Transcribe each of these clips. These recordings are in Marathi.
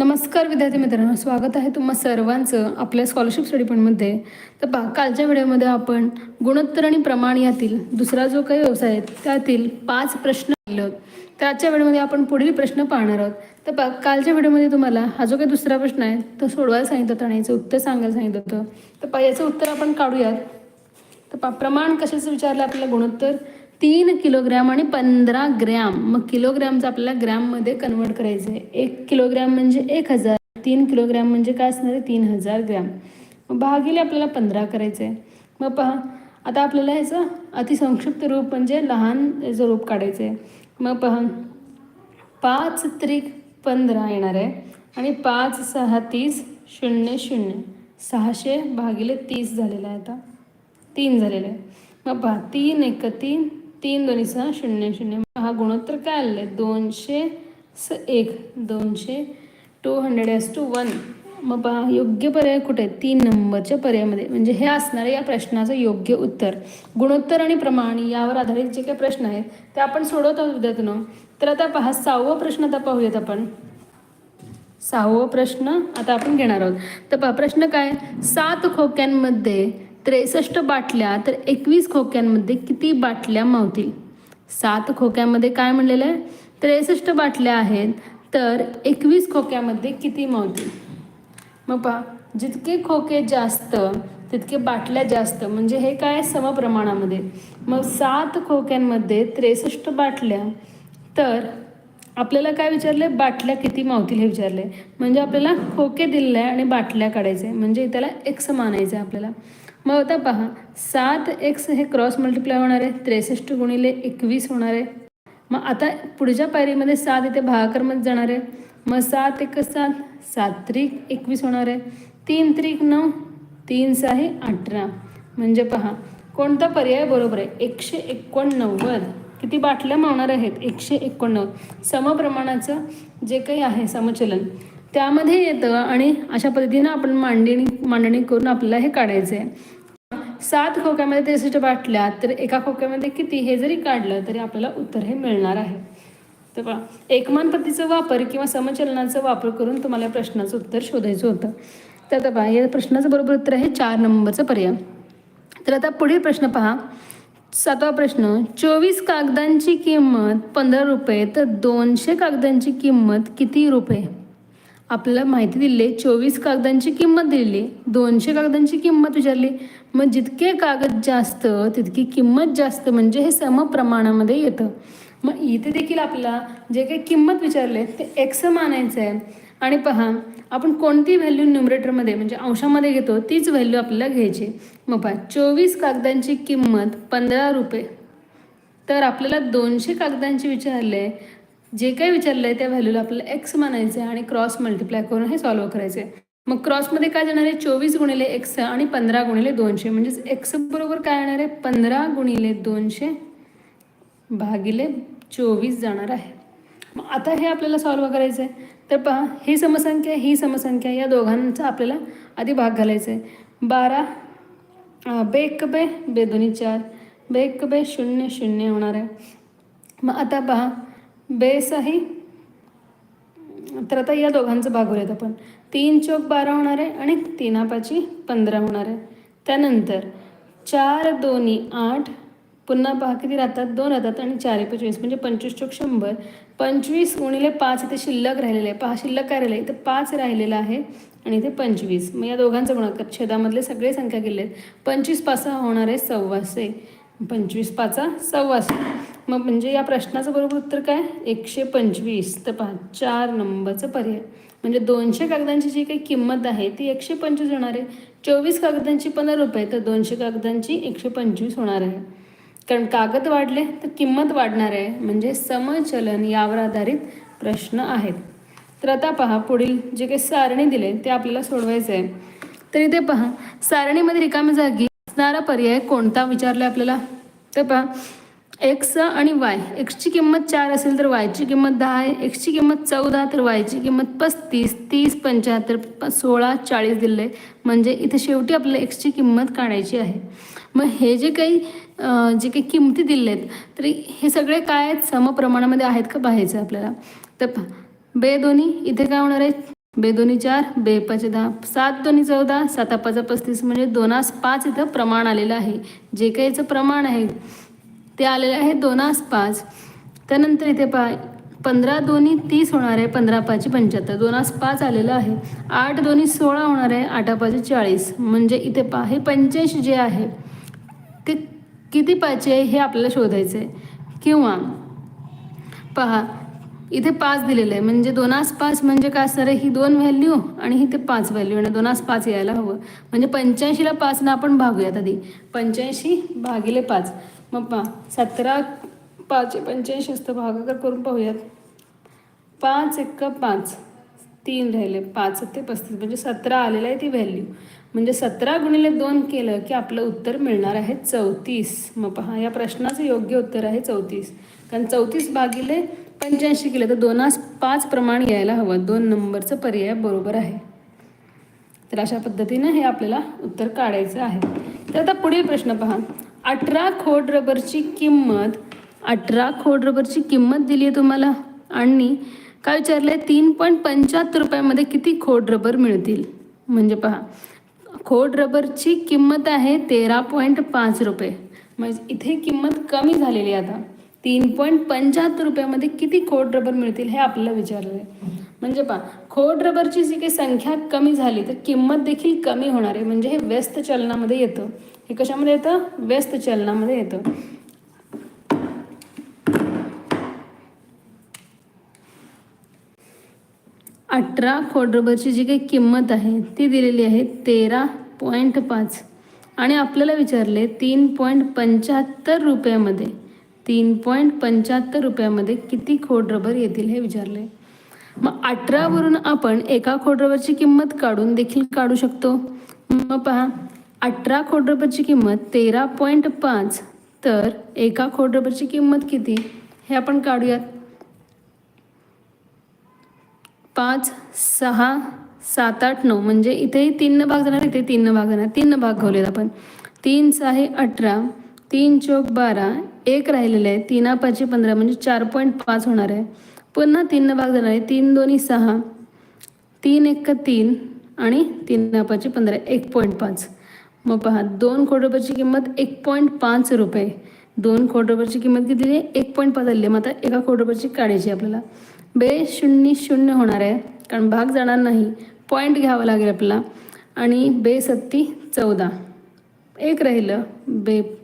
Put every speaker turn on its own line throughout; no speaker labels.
नमस्कार विद्यार्थी मित्रांनो स्वागत आहे तुम्हा सर्वांचं आपल्या स्कॉलरशिप स्टडी पॉईंटमध्ये तर पा कालच्या व्हिडिओमध्ये आपण गुणोत्तर आणि प्रमाण यातील दुसरा जो काही व्यवसाय आहे त्यातील पाच प्रश्न पाहिले होते तर आजच्या व्हिडिओमध्ये आपण पुढील प्रश्न पाहणार आहोत. तर पा कालच्या व्हिडिओमध्ये तुम्हाला हा जो काही दुसरा प्रश्न आहे तो सोडवायला सांगितलं होतं आणि याचं उत्तर सांगायला सांगितलं होतं. तर पा याचं उत्तर आपण काढूयात. तर पा प्रमाण कशाचं विचारलं आपल्याला? गुणोत्तर तीन किलोग्रॅम आणि पंधरा ग्रॅम. मग किलोग्रॅमचं आपल्याला ग्रॅममध्ये कन्वर्ट करायचं आहे एक किलोग्रॅम म्हणजे एक हजार. तीन किलोग्रॅम म्हणजे काय असणार आहे? तीन हजार ग्रॅम. मग भागिले आपल्याला पंधरा करायचं आहे मग पहा आता आपल्याला ह्याचं अतिसंक्षिप्त रूप म्हणजे लहान याचं रूप काढायचं आहे मग पहा पाच त्रिक पंधरा येणार आहे. आणि पाच सहा तीस शून्य शून्य. सहाशे भागिले तीस झालेलं आहे आता. तीन झालेलं आहे. मग पहा तीन एक तीन तीन दोन्ही सहा शून्य शून्य. हा गुणोत्तर काय आले आहे? दोनशे स एक. दोनशे two hundred S two one मग पहा योग्य पर्याय कुठे आहे? तीन नंबरच्या पर्यायामध्ये. म्हणजे हे असणारं या प्रश्नाचं योग्य उत्तर. गुणोत्तर आणि प्रमाण यावर आधारित जे काही प्रश्न आहेत ते आपण सोडवत आहोत विद्यार्थ्यांनो. तर आता पहा सहावा प्रश्न आता पाहूयात आपण. सहावा प्रश्न आता आपण घेणार आहोत. तर पहा प्रश्न काय? सात खोक्यांमध्ये त्रेसष्ट बाटल्या तर एकवीस खोक्यांमध्ये किती बाटल्या मावतील? सात खोक्यामध्ये काय म्हणलेलं आहे? त्रेसष्ट बाटल्या आहेत तर एकवीस खोक्यामध्ये किती मावतील? मग पहा जितके खोके जास्त तितके बाटल्या जास्त म्हणजे हे काय समप्रमाणामध्ये. मग सात खोक्यांमध्ये त्रेसष्ट बाटल्या तर आपल्याला काय विचारले बाटल्या किती मावतील हे विचारले म्हणजे आपल्याला खोके दिलेले आहे आणि बाटल्या काढायचे म्हणजे त्याला एक मानायचं आहे आपल्याला. मग आता पहा सात एक्स हे क्रॉस मल्टिप्लाय होणार आहे त्रेसष्ट गुणिले एकवीस होणार. आहे मग आता पुढच्या पायरीमध्ये सात इथे भागाकारमध्ये जाणार. आहे मग सात एक सात सात त्रिक एकवीस होणार. आहे तीन त्रिक नऊ तीन सहा अठरा. म्हणजे पहा कोणता पर्याय बरोबर आहे? एकशे एकोणनव्वद. किती बाटल्या मावणार आहेत? एकशे एकोणनव्वद. समप्रमाणाचं जे काही आहे समचलन. त्यामध्ये येतं आणि अशा पद्धतीनं आपण मांडणी मांडणी करून आपल्याला हे काढायचं आहे सात खोक्यामध्ये त्रेसष्ट बाटल्या तर एका खोक्यामध्ये किती हे जरी काढलं तरी आपल्याला उत्तर हे मिळणार आहे. तर पहा एकमान पद्धतीचा वापर किंवा समचलनाचा वापर करून तुम्हाला या प्रश्नाचं उत्तर शोधायचं होतं. तर आता पहा या प्रश्नाचं बरोबर उत्तर आहे चार नंबरचं पर्याय. तर आता पुढील प्रश्न पहा. सातवा प्रश्न चोवीस कागदांची किंमत पंधरा रुपये तर दोनशे कागदांची किंमत किती रुपये? आपल्याला माहिती दिली चोवीस कागदांची किंमत दिलेली दोनशे कागदांची किंमत विचारली. मग जितके कागद जास्त तितकी किंमत जास्त म्हणजे हे समप्रमाणामध्ये येतं. मग इथे देखील आपल्याला जे काही किंमत विचारले ते एक्स मानायचं आहे आणि पहा आपण कोणती व्हॅल्यू न्युमरेटरमध्ये म्हणजे अंशामध्ये घेतो तीच व्हॅल्यू आपल्याला घ्यायची. मग पहा चोवीस कागदांची किंमत पंधरा रुपये. तर आपल्याला दोनशे कागदांची विचारले जे काही विचारलं आहे त्या व्हॅल्यूला आपल्याला एक्स मानायचं आहे आणि क्रॉस मल्टिप्लाय करून हे सॉल्व्ह करायचं आहे मग क्रॉसमध्ये काय जाणार आहे? चोवीस गुणिले एक्स आणि पंधरा गुणिले दोनशे. म्हणजेच एक्स बरोबर काय येणार आहे? पंधरा गुणिले दोनशे भागिले चोवीस जाणार आहे. मग आता हे आपल्याला सॉल्व्ह करायचं आहे तर पहा ही समसंख्या ही समसंख्या या दोघांचा आपल्याला आधी भाग घालायचा आहे बारा बे एक बे बे दोन्ही चार बे एक बे शून्य शून्य होणार आहे. मग आता पहा बेस आहे. तर आता या दोघांचं भाग आपण. तीन चौक बारा होणार आहे आणि तीनापाची पंधरा होणार आहे. त्यानंतर चार दोन्ही आठ पुन्हा पहा किती राहतात. दोन राहतात आणि चार पंचवीस. म्हणजे पंचवीस चौक शंभर. पंचवीस गुणिले पाच इथे शिल्लक राहिलेले आहे. पहा शिल्लक काय राहिलं आहे इथं पाच राहिलेलं आहे आणि इथे पंचवीस. मग या दोघांचा गुणाकार छेदामधले सगळे संख्या गेले आहेत पंचवीस पाचा होणार आहे. सव्वाशे. पंचवीस पाचा सव्वास मग म्हणजे या प्रश्नाचं बरोबर उत्तर काय? एकशे पंचवीस. तर पहा चार नंबरचं पर्याय. म्हणजे दोनशे कागदांची जी काही किंमत आहे ती एकशे पंचवीस होणार आहे. चोवीस कागदांची पंधरा रुपये तर दोनशे कागदांची एकशे पंचवीस होणार आहे. कारण कागद वाढले तर किंमत वाढणार आहे. म्हणजे समचलन यावर आधारित प्रश्न आहेत. तर आता पहा पुढील जे काही सारणी दिले ते आपल्याला सोडवायचं आहे तर इथे पहा सारणीमध्ये रिकामी जागी असणारा पर्याय कोणता विचारला आपल्याला? तर पहा एक्स आणि वाय एक्सची किंमत चार असेल तर वायची किंमत दहा आहे. एक्सची किंमत चौदा तर वायची किंमत पस्तीस तीस पंच्याहत्तर सोळा चाळीस दिले म्हणजे इथे शेवटी आपल्याला एक्सची किंमत काढायची आहे. मग हे जे काही जे काही किमती दिले आहेत तर हे सगळे काय आहेत? समप्रमाणामध्ये आहेत का पाहायचं आपल्याला? तर पहा बे दोन्ही इथे काय होणार आहे बे दोन्ही चार बे पाच दहा सात दोन्ही चौदा सात पाच पस्तीस म्हणजे दोनास पाच इथं प्रमाण आलेलं आहे. जे काही याचं प्रमाण आहे ते आलेलं आहे दोनास पाच. त्यानंतर इथे पहा पंधरा दोन्ही तीस होणार आहे पंधरा पाचशे पंच्याहत्तर. दोनास पाच आलेलं आहे. आठ दोन्ही सोळा होणार आहे आठा पाचशे चाळीस. म्हणजे इथे पहा हे पंच्याऐंशी जे आहे ते किती पाचशे आहे हे आपल्याला शोधायचं आहे किंवा पहा इथे पाच दिलेलं आहे. म्हणजे दोनास पाच म्हणजे काय असणार आहे? ही दोन व्हॅल्यू आणि ही ते पाच व्हॅल्यू आणि दोनास पाच यायला हवं. म्हणजे पंच्याऐंशीला पाचनं आपण भागूयात आधी. पंच्याऐंशी भागिले पाच. मग पहा सतरा पाच पंच्याऐंशी असतं. भागाकार करून पाहूयात. पाच एक पाच. तीन राहिले. पाच ते पस्तीस. म्हणजे सतरा आलेलं आहे ती व्हॅल्यू म्हणजे सतरा गुणिले दोन केलं की आपलं उत्तर मिळणार आहे चौतीस. मग पहा या प्रश्नाचं योग्य उत्तर आहे चौतीस. कारण चौतीस भागिले पंच्याऐंशी केलं तर दोनास पाच प्रमाण यायला हवं. दोन नंबरचं पर्याय बरोबर आहे. तर अशा पद्धतीनं हे आपल्याला उत्तर काढायचं आहे. तर आता पुढील प्रश्न पहा. अठरा खोड रबरची किंमत अठरा खोड रबरची किंमत दिली आहे तुम्हाला? आणि काय विचारलं आहे तीन पॉईंट पंच्याहत्तर रुपयामध्ये किती खोड रबर मिळतील? म्हणजे पहा खोड रबरची किंमत आहे तेरा पॉईंट पाच रुपये. म्हणजे इथे किंमत कमी झालेली आहे आता. तीन पॉईंट पंच्याहत्तर रुपयामध्ये किती खोड रबर मिळतील हे आपल्याला विचारलं आहे. म्हणजे पहा खोड रबरची जी काही संख्या कमी झाली तर किंमत देखील कमी होणार आहे. म्हणजे हे व्यस्त चलनामध्ये येतं. हे कशामध्ये येतं? व्यस्त चलनामध्ये येतं. अठरा खोड रबरची जी काही किंमत आहे ती दिलेली आहे तेरा पॉईंट पाच. आणि आपल्याला विचारले तीन पॉईंट पंच्याहत्तर रुपयामध्ये तीन पॉईंट पंच्याहत्तर रुपयामध्ये किती खोड रबर येतील हे विचारले मग अठरावरून आपण एका खोड रबरची किंमत काढून देखील काढू शकतो. मग पहा अठरा खोड रबरची किंमत तेरा पॉईंट पाच तर एका खोड रबरची किंमत किती? हे आपण काढूयात. पाच सहा सात आठ नऊ म्हणजे इथेही तीन भाग जाणार इथे तीन भाग जाणार तीन भाग घालूयात आपण. तीन सहा अठरा तीन चौक बारा एक राहिलेलं आहे. तीना पाचशे पंधरा म्हणजे चार पॉईंट पाच होणार आहे. पुन्हा तीन भाग जाणार आहे. तीन दोन्ही सहा. तीन एक तीन आणि तीन पाचशे पंधरा एक पॉईंट पाच. मग पहा दोन कोटी रुपयाची किंमत एक पॉईंट पाच रुपये. दोन कोटी रुपयाची किंमत किती आहे? एक पॉईंट पाच आली आहे. मग आता एका कोटी रुपयाची काढायची आपल्याला. बे शून्य शून्य होणार आहे. कारण भाग जाणार नाही. पॉईंट घ्यावा लागेल आपल्याला. आणि बे सत्ती चौदा. एक राहिलं. बे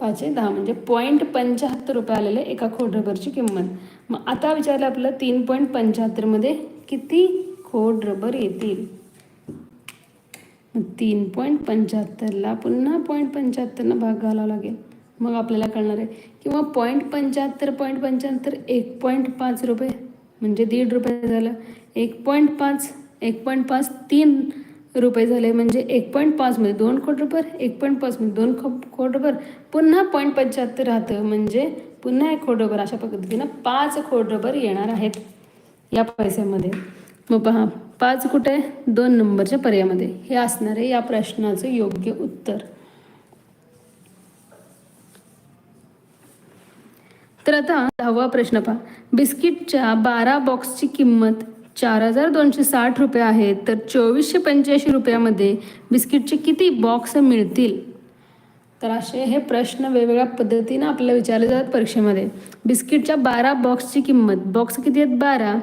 पाचशे दहा. म्हणजे पॉईंट पंच्याहत्तर रुपये आलेले एका खोड रबरची किंमत. मग आता विचारलं आपलं तीन पॉईंट पंच्याहत्तरमध्ये किती खोड रबर येतील? मग तीन पॉईंट पंच्याहत्तरला पुन्हा पॉईंट पंच्याहत्तरनं भाग घालावा लागेल. मग आपल्याला कळणार आहे. किंवा पॉईंट पंच्याहत्तर पॉईंट पंच्याहत्तर एक पॉईंट पाच रुपये. म्हणजे दीड रुपये झालं. एक पॉईंट पाच एक पॉईंट पाच तीन रुपये झाले म्हणजे एक पॉईंट पाचमध्ये दोन कोट रुपये एक पॉईंट पाचमध्ये दोन खो कोट रुपये. पुन्हा पॉईंट पंच्याहत्तर राहतं म्हणजे पुन्हा एक खोड रबर अशा पद्धतीनं पाच खोड रबर येणार आहेत या पैशामध्ये. मग पहा पाच कुठे? आहे? दोन नंबरच्या पर्यायामध्ये. हे असणार आहे या प्रश्नाचं योग्य उत्तर. तर आता दहावा प्रश्न पहा. बिस्किटच्या बारा बॉक्सची किंमत चार हजार दोनशे साठ रुपये आहेत तर चोवीसशे पंच्याऐंशी रुपयामध्ये बिस्किटचे किती बॉक्स मिळतील? तर असे हे प्रश्न वेगवेगळ्या पद्धतीनं आपल्याला विचारले जातात परीक्षेमध्ये. बिस्किटच्या बारा बॉक्सची किंमत. बॉक्स किती आहेत? बारा.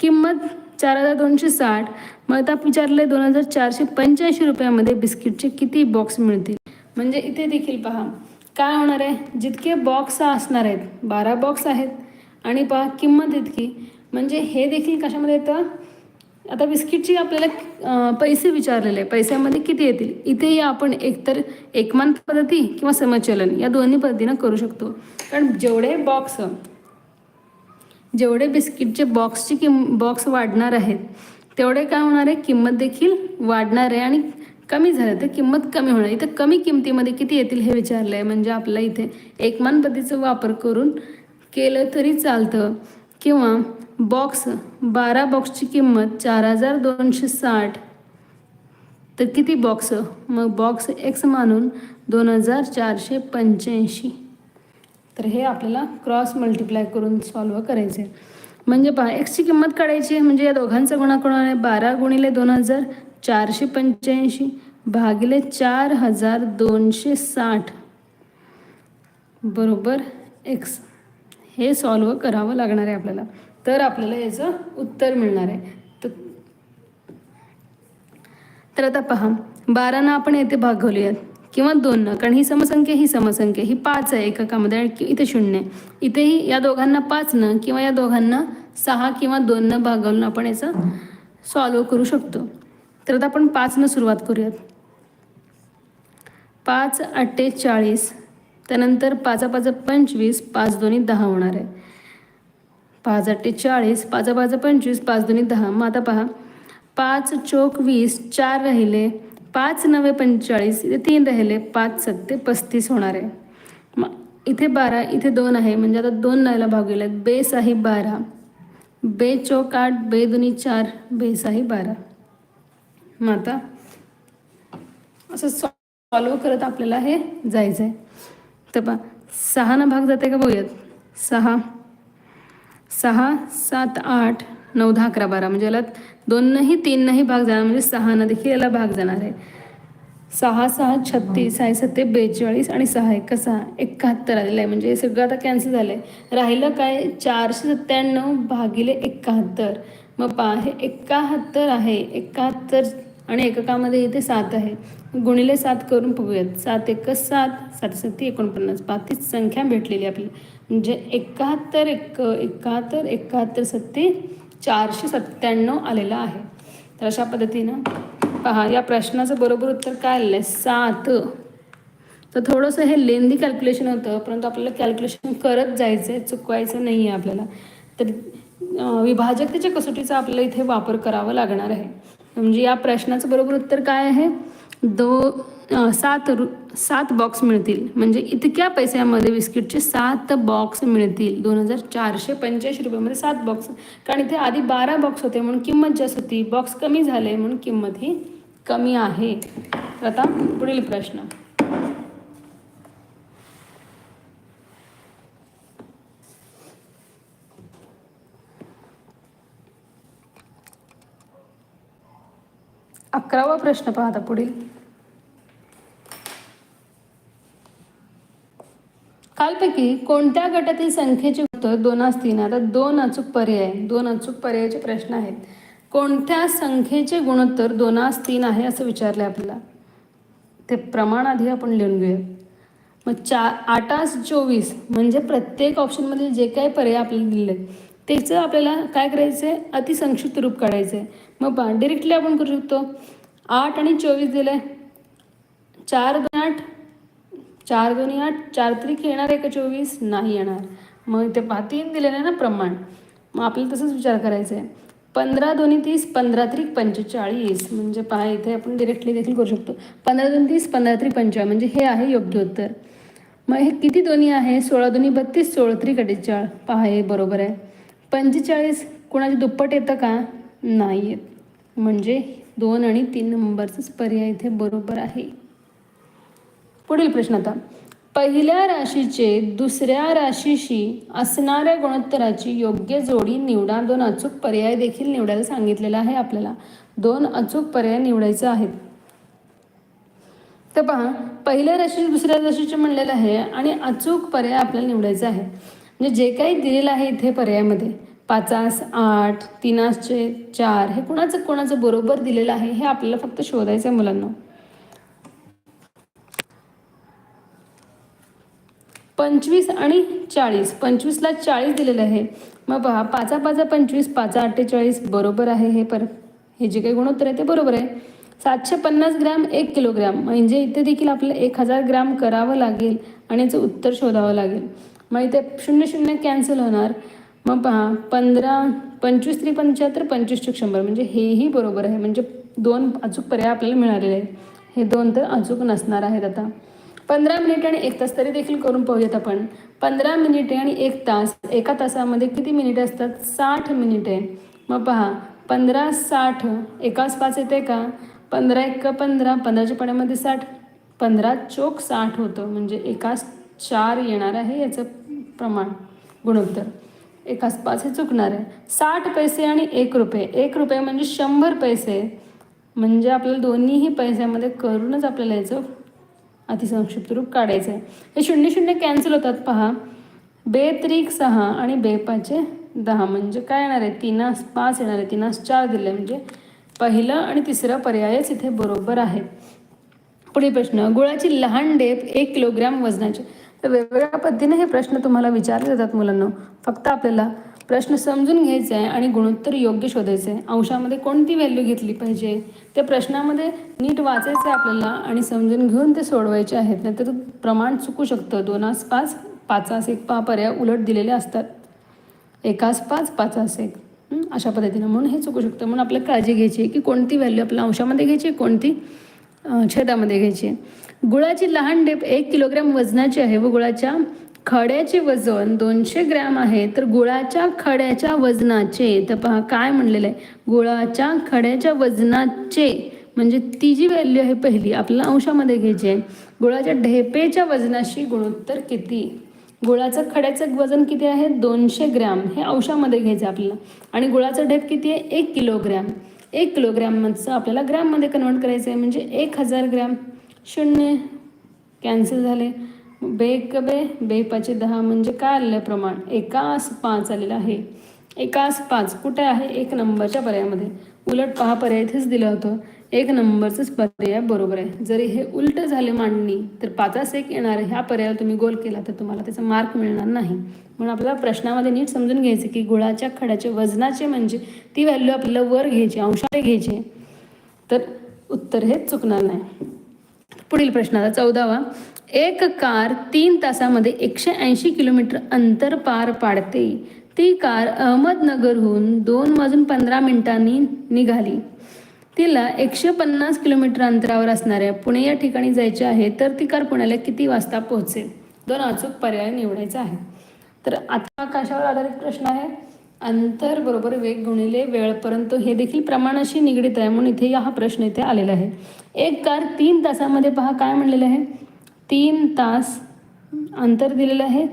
किंमत चार हजार दोनशे साठ. मग आता विचारले दोन हजार चारशे पंच्याऐंशी रुपयामध्ये बिस्किटचे किती बॉक्स मिळतील? म्हणजे इथे देखील पहा. काय होणार आहे? जितके बॉक्स असणार आहेत बारा बॉक्स आहेत. आणि पहा किंमत इतकी. म्हणजे हे देखील कशामध्ये येतं? आता बिस्किटची आपल्याला पैसे विचारलेले आहे पैशामध्ये किती येतील? इथेही आपण एकतर एकमान पद्धती किंवा समचलन या दोन्ही पद्धतीनं करू शकतो. कारण जेवढे बॉक्स जेवढे बिस्किटचे बॉक्सची किंम बॉक्स वाढणार आहेत तेवढे काय होणार आहे? किंमत देखील वाढणार आहे आणि कमी झालं तर किंमत कमी होणार इथं कमी किमतीमध्ये किती येतील हे विचारलं आहे म्हणजे आपल्याला इथे एकमान पद्धतीचा वापर करून केलं तरी चालतं. किंवा बॉक्स बारा बॉक्सची किंमत चार हजार दोनशे साठ. तर किती बॉक्स? मग बॉक्स एक्स मानून दोन हजार चारशे पंच्याऐंशी. तर हे आपल्याला क्रॉस मल्टिप्लाय करून सॉल्व करायचं आहे म्हणजे पहा एक्सची किंमत काढायची आहे म्हणजे या दोघांचा गुणाकार आहे. बारा गुणिले दोन हजार चारशे पंच्याऐंशी भागिले चार हजार दोनशे साठ. बरोबर एक्स हे सॉल्व करावं लागणार आहे आपल्याला. तर आपल्याला याचं उत्तर मिळणार आहे. तर तर आता पहा बारानं आपण येथे भाग घालूयात. किंवा दोननं कारण ही समसंख्या ही समसंख्या ही पाच आहे एककामध्ये आणि इथे शून्य आहे. इथेही या दोघांना पाचनं किंवा या दोघांना सहा किंवा दोननं भागवून आपण याचं सॉल्व करू शकतो. तर आता आपण पाचनं सुरुवात करूयात. पाच अठ्ठेचाळीस त्यानंतर पाचा पाच पंचवीस पाच दोन्ही दहा होणार आहे. पाच अठ्ठेचाळीस पाच पाच पंचवीस पाच दोन्ही दहा. मग आता पहा. पाच चोक वीस चार राहिले. पाच नवे पंचेचाळीस इथे तीन राहिले. पाच सत्ते पस्तीस होणार आहे. मग इथे बारा इथे दोन आहे. म्हणजे आता दोन नायला भाग गेले. बेस आहे बारा. बे चौक आठ बे दोन्ही चार बेस आहे बारा. मग आता असं सॉल्व करत आपल्याला हे जायचं आहे तर पहा सहा ना भाग जाते का बघूयात? सहा. सहा सात आठ नऊ दहा अकरा बारा. म्हणजे याला दोनही तीनही भाग जाणार. म्हणजे सहानं देखील याला भाग जाणार आहे. सहा सहा छत्तीस आहे सत्ते बेचाळीस आणि सहा एक. सहा एकाहत्तर आलेलं आहे. म्हणजे हे सगळं आता कॅन्सल झालं आहे राहिलं काय? चारशे सत्त्याण्णव भागिले एकाहत्तर. मग पा हे एकाहत्तर आहे. एकाहत्तर आणि एककामध्ये इथे सात आहे. गुणिले सात करून बघूयात. सात एक सात सात सत्ती एकोणपन्नास. पाच तीच संख्या भेटलेली आपली म्हणजे एकाहत्तर एक एकाहत्तर एकाहत्तर सत्ती चारशे सत्त्याण्णव आलेला आहे. तर अशा पद्धतीनं पहा या प्रश्नाचं बरोबर उत्तर काय आलेलं आहे? सात. तर थोडंसं हे लेंदी कॅल्क्युलेशन होतं परंतु आपल्याला कॅल्क्युलेशन करत जायचं आहे चुकवायचं नाही आहे आपल्याला. तर विभाजकतेच्या कसोटीचा आपल्याला इथे वापर करावा लागणार आहे. म्हणजे या प्रश्नाचं बरोबर उत्तर काय आहे? दो सात रु सात बॉक्स मिळतील. म्हणजे इतक्या पैशामध्ये बिस्किटचे सात बॉक्स मिळतील. दोन हजार चारशे पंच्याऐंशी रुपयामध्ये सात बॉक्स कारण इथे आधी बारा बॉक्स होते म्हणून किंमत जास्त होती. बॉक्स कमी झाले म्हणून किंमत ही कमी आहे. तर आता पुढील प्रश्न. अकरावा प्रश्न पाहता पुढील. कालपैकी कोणत्या गटातील संख्येचे उत्तर दोनास तीन आता दोन अचूक पर्याय दोन अचूक पर्यायाचे प्रश्न आहेत. कोणत्या संख्येचे गुणोत्तर दोनास तीन आहे असं विचारलं आपल्याला. ते प्रमाण आधी आपण लिहून घेऊया. मग चार आठास चोवीस म्हणजे प्रत्येक ऑप्शनमध्ये जे काही पर्याय आपल्याला दिलेले आहेत त्याचं आपल्याला काय करायचं आहे अतिसंक्षिप्त रूप काढायचं आहे मग बा डिरेक्टली आपण करू शकतो. आठ आणि चोवीस दिलं आहे चार दोन आठ. चार दोन्ही आठ चार त्रिक येणार आहे का चोवीस नाही येणार. मग ते पहा तीन दिलेलं आहे ना प्रमाण. मग आपल्याला तसंच विचार करायचा आहे पंधरा दोन्ही तीस पंधरा त्रिक पंचेचाळीस. म्हणजे पहा इथे आपण डिरेक्टली देखील करू शकतो. पंधरा दोन तीस पंधरा त्रिक पंचाळ म्हणजे हे आहे योग्य उत्तर. मग हे किती दोन्ही आहे? सोळा दोन्ही बत्तीस सोळा त्रिक अठ्ठेचाळ पहा हे बरोबर आहे. पंचेचाळीस कोणाची दुप्पट येतं का? नाही येत. म्हणजे दोन आणि तीन नंबरचाच पर्याय इथे बरोबर आहे. पुढील प्रश्न आता. पहिल्या राशीचे दुसऱ्या राशीशी असणाऱ्या गुणोत्तराची योग्य जोडी निवडा. दोन अचूक पर्याय देखील निवडायला सांगितलेला आहे आपल्याला. दोन अचूक पर्याय निवडायचे आहेत. तर पहा पहिल्या राशीचे दुसऱ्या राशीचे म्हणलेलं आहे आणि अचूक पर्याय आपल्याला निवडायचा आहे. म्हणजे जे काही दिलेलं आहे इथे पर्यायामध्ये पाचास आठ तिनासचे चार हे कुणाचं कोणाचं बरोबर दिलेलं आहे हे आपल्याला फक्त शोधायचं आहे मुलांना. पंचवीस आणि चाळीस. पंचवीसला चाळीस दिलेलं आहे. मग पहा पाचा पाचा पंचवीस पाचा अठ्ठेचाळीस बरोबर आहे हे पर हे जे काही गुणोत्तर आहे ते बरोबर आहे. सातशे पन्नास ग्रॅम एक किलोग्रॅम. म्हणजे इथे देखील आपल्याला एक हजार ग्रॅम करावं लागेल आणि याचं उत्तर शोधावं लागेल. मग इथे शून्य शून्य कॅन्सल होणार. मग पहा पंधरा पंचवीस त्रि पंच्याहत्तर पंचवीस चूक शंभर. म्हणजे हेही बरोबर आहे. म्हणजे दोन अचूक पर्याय आपल्याला मिळालेले आहेत. हे दोन तर अचूक नसणार आहेत आता. पंधरा मिनिटे आणि एक तास तरी देखील करून पाहूयात आपण. पंधरा मिनिटे आणि एक तास एका तासामध्ये किती मिनिटे असतात? साठ मिनिटे. मग पहा पंधरा साठ एकाच पाच येते का? पंधरा एक पंधरा पंधराच्या पाण्यामध्ये साठ. पंधरा चोक साठ होतं म्हणजे एकाच चार येणार आहे याचं प्रमाण गुणोत्तर. एकाच पाच हे चुकणार आहे. साठ पैसे आणि एक रुपये. एक रुपये म्हणजे शंभर पैसे. म्हणजे आपल्याला दोन्हीही पैशामध्ये करूनच आपल्याला याचं अतिसंक्षिप्त रूप काढायचं आहे. हे शून्य शून्य कॅन्सल होतात पहा. बे त्रिक सहा आणि बे पाचे दहा. म्हणजे काय येणार आहे? तीनास पाच येणार आहे. तीनास चार दिले म्हणजे पहिलं आणि तिसरा पर्यायच इथे बरोबर आहे. पुढील प्रश्न गुळाची लहान डेप एक किलोग्रॅम वजनाची. तर वेगवेगळ्या पद्धतीने हे प्रश्न तुम्हाला विचारले जातात मुलांना. फक्त आपल्याला प्रश्न समजून घ्यायचे आहे आणि गुणोत्तर योग्य शोधायचे आहे. अंशामध्ये कोणती व्हॅल्यू घेतली पाहिजे? त्या प्रश्नामध्ये नीट वाचायचं आहे आपल्याला आणि समजून घेऊन ते सोडवायचे आहेत. नाही तर प्रमाण चुकू शकतं. दोनास पाच पाचास एक पा पर्याय उलट दिलेले असतात. एकास पाच पाचास एक. अशा पद्धतीनं. म्हणून हे चुकू शकतं. म्हणून आपल्याला काळजी घ्यायची आहे की कोणती व्हॅल्यू आपल्या अंशामध्ये घ्यायची आहे, कोणती छेदामध्ये घ्यायची आहे. गुळाची लहान डेप एक किलोग्रॅम वजनाची आहे व गुळाच्या खड्याचे वजन दोनशे ग्रॅम आहे तर गुळाच्या खड्याच्या वजनाचे तर पहा काय म्हणलेलं आहे? गुळाच्या खड्याच्या वजनाचे म्हणजे ती जी व्हॅल्यू आहे पहिली आपल्याला अंशामध्ये घ्यायची आहे. गुळाच्या ढेपेच्या वजनाशी गुणोत्तर किती? गुळाचं खड्याचं वजन किती आहे? दोनशे ग्रॅम हे अंशामध्ये घ्यायचं आहे आपल्याला. आणि गुळाचं ढेप किती आहे? एक किलोग्रॅम. एक किलोग्रॅमचं आपल्याला ग्रॅममध्ये कन्वर्ट करायचं आहे म्हणजे एक हजार ग्रॅम. शून्य. कॅन्सल झाले. बेक बे बे? पाचे दहा म्हणजे काय आलेलं प्रमाण? एकास पाच आलेलं आहे. एकास पाच. कुठे आहे? एक नंबरच्या पर्यायामध्ये. उलट पहा पर्याय इथेच दिलं होतं. एक नंबरचंच पर्याय बरोबर आहे. जरी हे उलट झाले मांडणी तर पाचास एक येणार ह्या पर्यायावर तुम्ही गोल केला तर तुम्हाला त्याचा मार्क मिळणार नाही. म्हणून आपल्याला प्रश्नामध्ये नीट समजून घ्यायचं की गुळाच्या खड्याचे वजनाचे म्हणजे ती व्हॅल्यू आपल्याला वर घ्यायची अंशाने घ्यायची तर उत्तर हे चुकणार नाही. पुढील प्रश्न आता चौदावा. एक कार तीन तासामध्ये एकशे ऐंशी किलोमीटर अंतर पार पाडते. ती कार अहमदनगरहून दोन वाजून पंधरा मिनिटांनी निघाली. तिला एकशे पन्नास किलोमीटर अंतरावर असणाऱ्या पुणे या ठिकाणी जायचे आहे तर ती कार पुण्याला किती वाजता पोहोचेल? दोन अचूक पर्याय निवडायचा आहे तर आता आकाशावर आधारित प्रश्न आहे. अंतर बरोबर वेग गुणिले वेळ परंतु हे देखील प्रमाणाशी निगडीत आहे म्हणून इथे हा प्रश्न इथे आलेला आहे. एक कार तीन तासामध्ये पहा काय म्हणलेलं आहे. तीन तास अंतर दिलेलं आहे.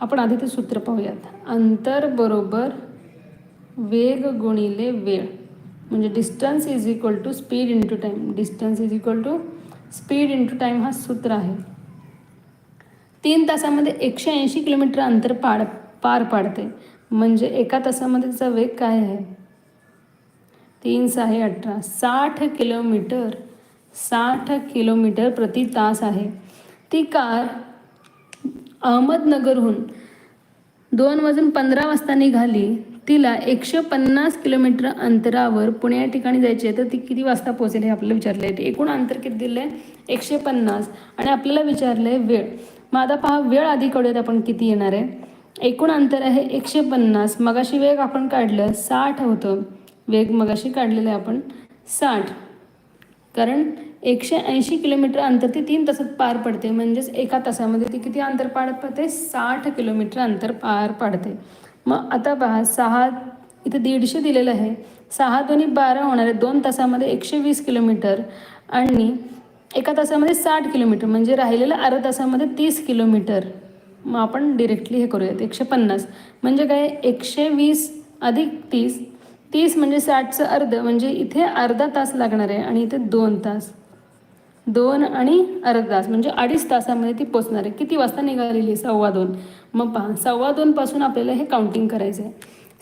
आपण आधी ते सूत्र पाहूयात. अंतर बरोबर वेग गुणिले वेळ. म्हणजे distance is equal to speed into time distance is equal to speed into time हा सूत्र आहे. तीन तासामध्ये एकशे ऐंशी किलोमीटर अंतर पाड पार पाडते. म्हणजे एका तासामध्ये त्याचा वेग काय आहे? तीन सहा अठरा. साठ किलोमीटर साठ किलोमीटर प्रति तास आहे. ती कार अहमदनगरहून दोन वाजून पंधरा वाजता निघाली. तिला एकशे पन्नास किलोमीटर अंतरावर पुणे या ठिकाणी जायची आहे तर ती किती वाजता पोहोचेल हे आपल्याला विचारलं आहे एकूण अंतर किती दिलं आहे एकशे पन्नास. आणि आपल्याला विचारलं आहे वेळ. मग आता पहा वेळ आधी कळूयात आपण किती येणार आहे. एकूण अंतर आहे एकशे पन्नास. मगाशी वेग आपण काढलं साठ होतं. वेग मगाशी काढलेलं आहे आपण. साठ. कारण एकशे ऐंशी किलोमीटर अंतर ती तीन तासात पार पडते. म्हणजेच एका तासामध्ये ती किती अंतर पार पडते? साठ किलोमीटर अंतर पार पाडते. मग आता पहा सहा इथे दीडशे दिलेलं आहे. सहा दोन्ही बारा होणार आहे दोन तासामध्ये एकशे वीस किलोमीटर आणि एका तासामध्ये साठ किलोमीटर म्हणजे राहिलेलं अर्धा तासामध्ये तीस किलोमीटर. मग आपण डिरेक्टली हे करूयात. एकशे पन्नास. म्हणजे काय? एकशे वीस अधिक तीस तीस म्हणजे साठचं अर्ध म्हणजे इथे अर्धा तास लागणार आहे आणि इथे दोन तास. दोन आणि अर्धा तास म्हणजे अडीच तासामध्ये ती पोचणार आहे. किती वाजता निघालेली आहे? सव्वा दोन. मग पहा सव्वा दोनपासून आपल्याला हे काउंटिंग करायचं आहे.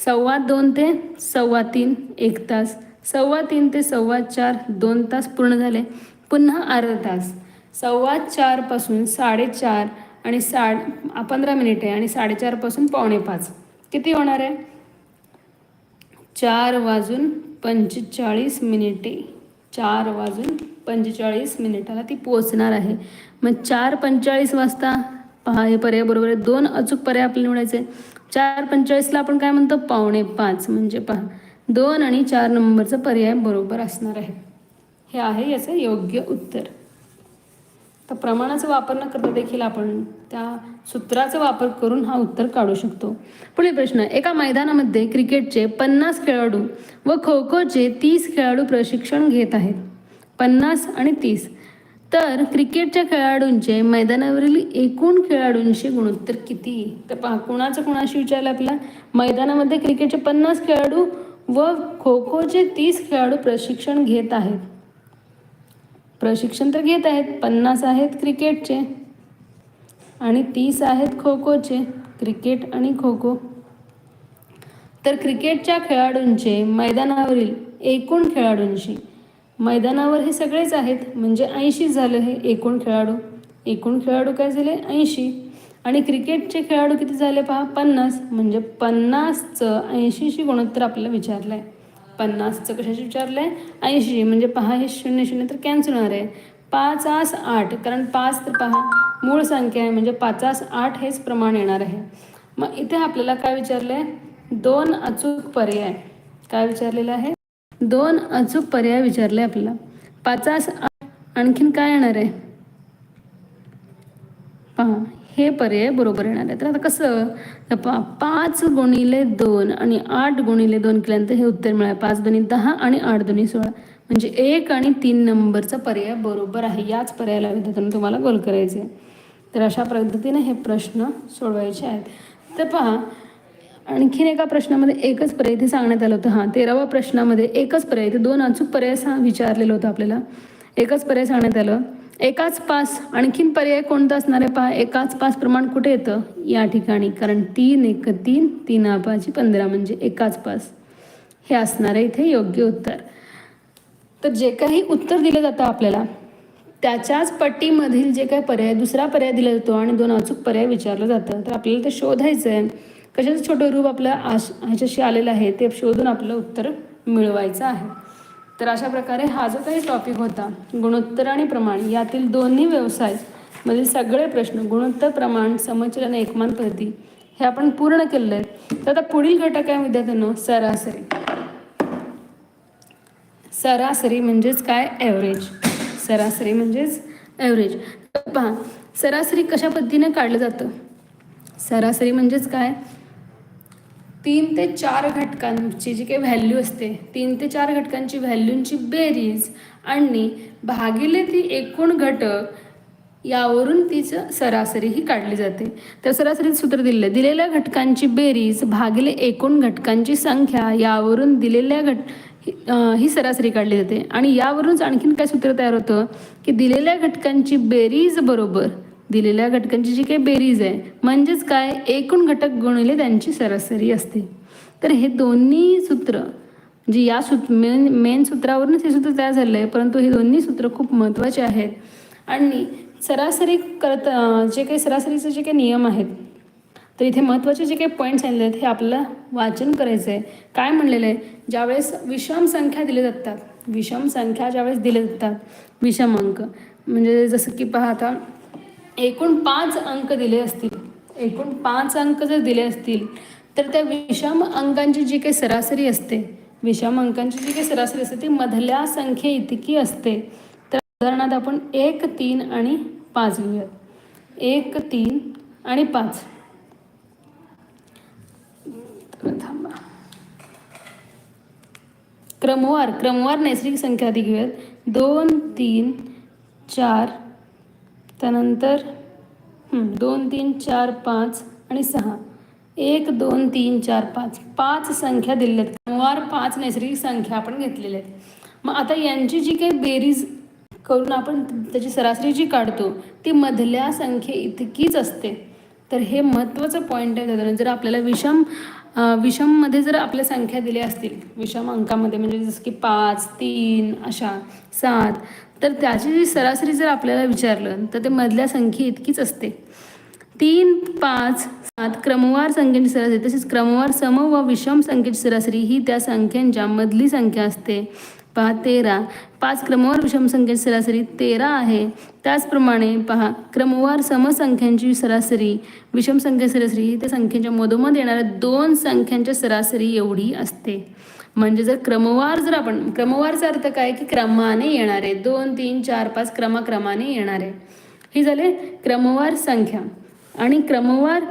सव्वा दोन ते सव्वा तीन एक तास. सव्वा तीन ते सव्वा चार दोन तास पूर्ण झाले. पुन्हा अर्धा तास. सव्वा चारपासून साडेचार आणि साड पंधरा मिनिटे आणि साडेचारपासून पावणे पाच. किती होणार आहे? चार वाजून पंचेचाळीस मिनिटे. चार वाजून पंचेचाळीस मिनिटाला ती पोचणार आहे. मग चार पंचेचाळीस वाजता पहा हे पर्याय बरोबर आहे. दोन अचूक पर्याय आपल्याला निवडायचे चार पंचेचाळीसला आपण काय म्हणतो? पावणे पाच. म्हणजे पहा दोन आणि चार नंबरचा पर्याय बरोबर असणार आहे. हे आहे याचं योग्य उत्तर. तर प्रमाणाचा वापर न करता देखील आपण. त्या सूत्राचा वापर करून हा उत्तर काढू शकतो. पुढे प्रश्न एका मैदानामध्ये क्रिकेटचे पन्नास खेळाडू व खो खोचे तीस खेळाडू प्रशिक्षण घेत आहेत. पन्नास आणि तीस. तर क्रिकेटच्या खेळाडूंचे मैदानावरील एकूण खेळाडूंशी गुणोत्तर किती? तर पहा कुणाचं कुणाशी विचारलं आपल्याला? मैदानामध्ये क्रिकेटचे पन्नास खेळाडू व खो खोचे तीस खेळाडू प्रशिक्षण घेत आहेत. प्रशिक्षण तर घेत आहेत. पन्नास आहेत क्रिकेटचे आणि तीस आहेत खो खोचे क्रिकेट आणि खो खो तर क्रिकेटच्या खेळाडूंचे मैदानावरील एकूण खेळाडूंशी मैदानावर हे सगळेच आहेत. म्हणजे ऐंशी झालं हे एकूण खेळाडू. एकूण खेळाडू काय झाले? ऐंशी. आणि क्रिकेटचे खेळाडू किती झाले पहा? पन्नास. म्हणजे पन्नासचं ऐंशीशी गुणोत्तर आपल्याला विचारलं आहे पन्नासचं कशाशी विचारलं आहे ऐंशी म्हणजे पहा हे शून्य शून्य तर कॅन्सल होणार आहे. पाच आस आठ कारण पाच तर पहा मूळ संख्या आहे म्हणजे पाचास आठ हेच प्रमाण येणार आहे. मग इथे आपल्याला काय विचारलं आहे दोन अचूक पर्याय. काय विचारलेलं आहे? दोन अचूक पर्याय विचारले आपल्याला. पाचास आठ आणखीन काय येणार आहे? पहा हे पर्याय बरोबर येणार आहे. तर आता कसं तर पहा पाच गुणिले दोन आणि आठ गुणिले दोन केल्यानंतर हे उत्तर मिळालं. पाच दोन्ही दहा आणि आठ दोन्ही सोळा. म्हणजे एक आणि तीन नंबरचा पर्याय बरोबर आहे. याच पर्यायाला विद्यार्थ्यांना तुम्हाला गोल करायचे आहे. तर अशा पद्धतीने हे प्रश्न सोडवायचे आहेत. तर पहा आणखीन एका प्रश्नामध्ये एकच पर्याय इथे सांगण्यात आलं होतं. हां तेराव्या प्रश्नामध्ये एकच पर्याय. इथे दोन अचूक पर्याय सा विचारलेलं होतं आपल्याला. एकच पर्याय सांगण्यात आलं. एकाच पास आणखीन पर्याय कोणता असणार आहे पहा एकाच पास प्रमाण कुठे येतं? या ठिकाणी कारण तीन एक तीन तीन आपाची पंधरा म्हणजे एकाच पास. हे असणार आहे इथे योग्य उत्तर. तर जे काही उत्तर दिलं जातं आपल्याला त्याच्याच पट्टीमधील जे काही पर्याय दुसरा पर्याय दिला जातो आणि दोन अचूक पर्याय विचारलं जातं तर आपल्याला ते शोधायचं आहे. कशाचं छोटं रूप आपलं आश ह्याच्याशी आलेलं आहे ते शोधून आपलं उत्तर मिळवायचं आहे. तर अशा प्रकारे हा जो काही टॉपिक होता गुणोत्तर आणि प्रमाण यातील दोन्ही व्यवसाय मधील सगळे प्रश्न गुणोत्तर प्रमाण समचलन एकमान पद्धती हे आपण पूर्ण केलेलं आहे. तर आता पुढील घटक आहे विद्यार्थ्यांनो सरासरी. सरासरी म्हणजेच काय? ॲव्हरेज सरासरी म्हणजेच ॲव्हरेज पहा सरासरी कशा पद्धतीने काढलं जातं? सरासरी म्हणजेच काय? तीन ते चार घटकांची जी काही व्हॅल्यू असते तीन ते चार घटकांची व्हॅल्यूंची बेरीज आणि भागिले ती एकूण घटक यावरून तिचं सरासरी ही काढली जाते. तर सरासरीचं सूत्र दिलेलं दिलेल्या घटकांची बेरीज भागिले एकूण घटकांची संख्या यावरून दिलेल्या घट ही- ही सरासरी काढली जाते. आणि यावरूनच आणखीन काय सूत्र तयार होतं? की दिलेल्या घटकांची बेरीज बरोबर दिलेल्या घटकांची जी काही बेरीज आहे म्हणजेच काय? एकूण घटक गुणिले त्यांची सरासरी असते. तर हे दोन्ही सूत्र म्हणजे या सूत्र मेन मेन सूत्रावरूनच हे सूत्र तयार झालेलं आहे परंतु हे दोन्ही सूत्र खूप महत्त्वाचे आहेत. आणि सरासरी करत जे काही सरासरीचे जे काही नियम आहेत तर इथे महत्त्वाचे जे काही पॉईंट सांगितले आहेत हे आपलं वाचन करायचं आहे. काय म्हणलेलं आहे? ज्यावेळेस विषम संख्या दिल्या जातात विषम संख्या ज्यावेळेस दिल्या जातात विषम अंक. म्हणजे जसं की पाहता एकूण पाच अंक दिले असतील. एकूण पाच अंक जर दिले असतील तर त्या विषम अंकांची जी काही सरासरी असते विषम अंकांची जी काही सरासरी असते ती मधल्या संख्ये इतकी असते. तर उदाहरणार्थ आपण एक तीन आणि पाच घेऊयात. एक तीन आणि पाच. थांबा. क्रमवार क्रमवार नैसर्गिक संख्या आधी घेऊयात. दोन तीन चार त्यानंतर दोन तीन चार पाच आणि सहा. एक दोन तीन चार पाच. पाच संख्या दिलेल्या आहेत क्रमवार पाच नैसर्गिक संख्या आपण घेतलेल्या आहेत. मग आता यांची जी काही बेरीज करून आपण त्याची सरासरी जी काढतो ती मधल्या संख्ये इतकीच असते. तर हे महत्त्वाचं पॉईंट आहे दादा. जर आपल्याला विषम विषममध्ये जर आपल्या संख्या दिल्या असतील विषम अंकामध्ये म्हणजे जसं की पाच तीन अशा सात तर त्याची जी सरासरी जर आपल्याला विचारलं तर ते मधल्या संख्ये इतकीच असते. तीन पाच सात क्रमवार संख्येची सरासरी. तसेच क्रमवार सम व विषम संख्येची सरासरी ही त्या संख्यांच्या मधली संख्या असते. पहा तेरा. पाच क्रमवार विषम संख्येची सरासरी तेरा आहे. त्याचप्रमाणे पहा क्रमवार समसंख्यांची सरासरी विषम संख्या सरासरी ही त्या संख्येच्या मधोमध येणाऱ्या दोन संख्यांच्या सरासरी एवढी असते. म्हणजे जर क्रमवार जर आपण क्रमवारचा अर्थ काय की क्रमाने येणारे दोन तीन चार पाच क्रमाक्रमाने येणारे. ही झाले क्रमवार संख्या. आणि क्रमवार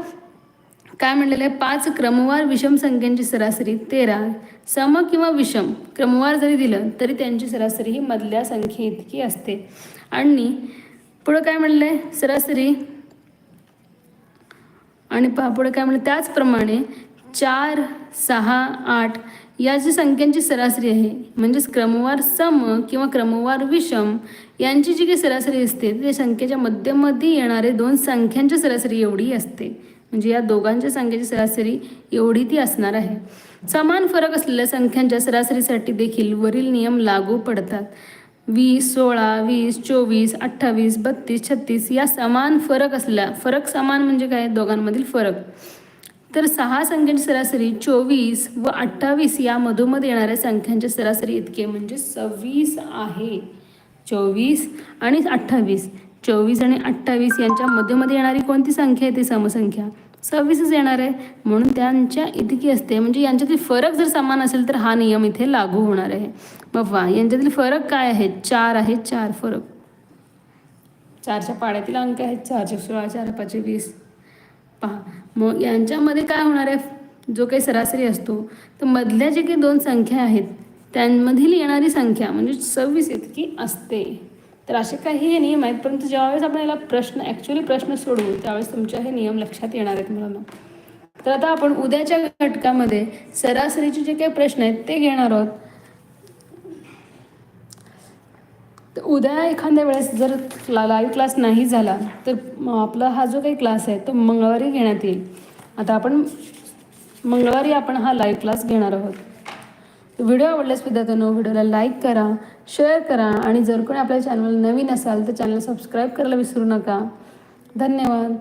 काय म्हणलेलं आहे? पाच क्रमवार विषम संख्यांची सरासरी तेरा सम किंवा विषम. क्रमवार जरी दिलं तरी त्यांची सरासरी ही मधल्या संख्ये इतकी असते. आणि पुढं काय म्हणलं आहे? सरासरी. आणि पहा काय म्हणलं? त्याचप्रमाणे चार सहा आठ या जी संख्यांची सरासरी आहे म्हणजेच क्रमवार सम किंवा क्रमवार विषम यांची जी काही सरासरी असते त्या संख्येच्या मध्यमध्ये येणारे दोन संख्यांची सरासरी एवढी असते. म्हणजे या दोघांच्या संख्येची सरासरी एवढी ती असणार आहे. समान फरक असलेल्या संख्यांच्या सरासरीसाठी देखील वरील नियम लागू पडतात. वीस सोळा वीस चोवीस अठ्ठावीस बत्तीस छत्तीस या समान फरक असल्या फरक समान म्हणजे काय? दोघांमधील फरक. तर सहा संख्यांची सरासरी चोवीस व अठ्ठावीस या मधोमध येणाऱ्या संख्यांच्या सरासरी इतके म्हणजे सव्वीस आहे. चोवीस आणि अठ्ठावीस. चोवीस आणि अठ्ठावीस यांच्या मध्यमध्ये येणारी कोणती संख्या आहे ती समसंख्या? सव्वीसच येणार आहे. म्हणून त्यांच्या इतकी असते. म्हणजे यांच्यातील फरक जर समान असेल तर हा नियम इथे लागू होणार आहे. मग वा यांच्यातील फरक काय आहे? चार आहे. चार फरक. चारच्या पाड्यातील अंक आहेत. चारशे सोळा चार पाचशे वीस. पहा मग यांच्यामध्ये काय होणार आहे? जो काही सरासरी असतो तर मधल्या जे काही दोन संख्या आहेत त्यांमधील येणारी संख्या म्हणजे सव्वीस इतकी असते. तर असे काही हे नियम आहेत परंतु ज्यावेळेस आपण याला प्रश्न ॲक्च्युली प्रश्न सोडवू त्यावेळेस तुमच्या हे नियम लक्षात येणार आहेत मुलांना. तर आता आपण उद्याच्या घटकामध्ये सरासरीचे जे काही प्रश्न आहेत ते घेणार आहोत. तर उद्या एखाद्या वेळेस जर लाईव्ह क्लास नाही झाला तर आपला हा जो काही क्लास आहे तो मंगळवारी घेण्यात येईल. आता आपण मंगळवारी आपण हा लाईव्ह क्लास घेणार आहोत. व्हिडिओ आवडल्यास विद्यार्थ्यांनो व्हिडिओला लाईक करा शेअर करा आणि जर कोणी आपल्या चॅनल नवीन असाल तर चॅनल सबस्क्राईब करायला विसरू नका. धन्यवाद.